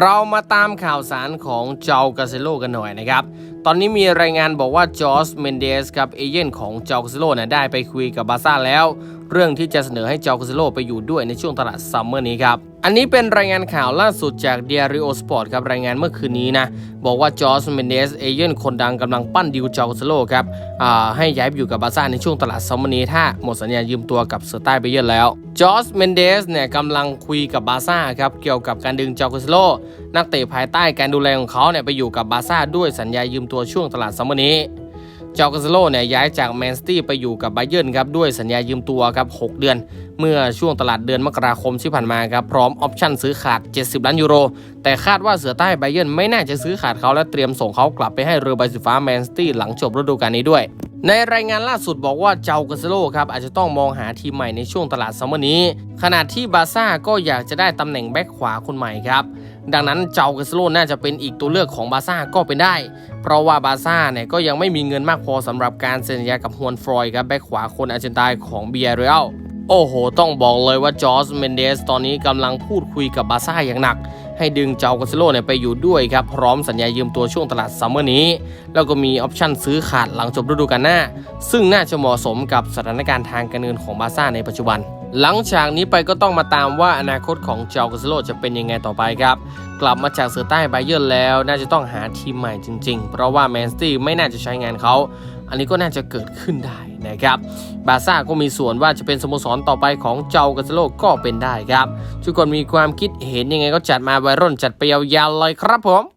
เรามาตามข่าวสารของเจ้ากาเซโลกันหน่อยนะครับ ตอนนี้มีรายงานบอกว่าจอร์จเมนเดสกับเอเย่นของเจ้ากาเซโลเนี่ยได้ไปคุยกับบาซ่าแล้ว เรื่องที่จะเสนอให้เจ้ากาเซโลไปอยู่ด้วยในช่วงตลาดซัมเมอร์นี้ครับ อันนี้เป็นรายงานข่าวล่าสุดจากเดียริโอสปอร์ตครับรายงานเมื่อคืนนี้นะ บอกว่าจอร์จเมนเดสเอเย่นคนดังกำลังปั้นดิวจ้ากาเซโลครับให้ย้ายไปอยู่กับบาซ่าในช่วงตลาดซัมเมอร์นี้ถ้าหมดสัญญายืมตัวกับเซอร์ใต้ไปเยอะแล้วจอร์จเมนเดสเนี่ยกำลังคุยกับบาซ่าครับเกี่ยวกับการดึงจ้ากาเซโลนักเตะภายใต้การดูแลของเขาเนี่ยไปอยู่กับบาซ่าด้วยสัญญายืมตัวช่วงตลาดซัมเมอร์นี้ จอกาซโลเนี่ยย้ายจากแมนซิตี้ไปอยู่กับไบเยิร์นครับด้วยสัญญายืมตัวครับ6เดือน เมื่อช่วงตลาดเดือนมกราคมที่ผ่านมาครับพร้อมออปชั่นซื้อขาด 70 ล้านยูโร แต่คาดว่าเสือใต้ไบเยิร์นไม่น่าจะซื้อขาดเขาและเตรียมส่งเขากลับไปให้เรือใบสีฟ้าแมนซิตี้หลังจบฤดูกาลนี้ด้วย ในรายงานล่าสุดบอกว่าเจ้ากาเซโลครับอาจจะต้องมองหาทีมใหม่ในช่วงตลาดซัมเมอร์นี้ ขณะที่บาร์ซ่าก็อยากจะได้ตำแหน่งแบ็คขวาคนใหม่ครับ ดังนั้นเจ้ากาเซโลน่าจะเป็นอีกตัวเลือกของบาร์ซ่าก็เป็นได้ เพราะว่าบาร์ซ่าเนี่ยก็ยังไม่มีเงินมากพอสำหรับการเซ็นสัญญากับฮวนฟรอย์ครับแบ็คขวาคนอาร์เจนไตน์ของเบียร์เรอัลโอ้โห ต้องบอกเลยว่าจอร์จเมนเดสตอนนี้กำลังพูดคุยกับบาร์ซ่าอย่างหนัก ให้ดึงเจ้ากาเซโลเนี่ยไปอยู่ด้วยครับ พร้อมสัญญายืมตัวช่วงตลาดซัมเมอร์นี้ แล้วก็มีออปชั่นซื้อขาดหลังจบฤดูกาลหน้า ซึ่งน่าจะเหมาะสมกับสถานการณ์ทางการเงินของบาร์ซ่าในปัจจุบัน หลังจากนี้ไปก็ต้องมาตามว่าอนาคตของเจ้ากาเซโลจะเป็นยังไงต่อไปครับ กลับมาจากเสือใต้ไบเยอร์แล้ว น่าจะต้องหาทีมใหม่จริง ๆ เพราะว่าแมนซิตี้ไม่น่าจะใช้งานเขา อันนี้ก็น่าจะเกิดขึ้นได้นะครับ บาซ่าก็มีส่วนว่าจะเป็นสโมสรต่อไปของเจ้ากาเซโลก็เป็นได้ครับ ทุกคนมีความคิดเห็นยังไงก็จัดมาไวร่นจัดไปยาวๆเลยครับผม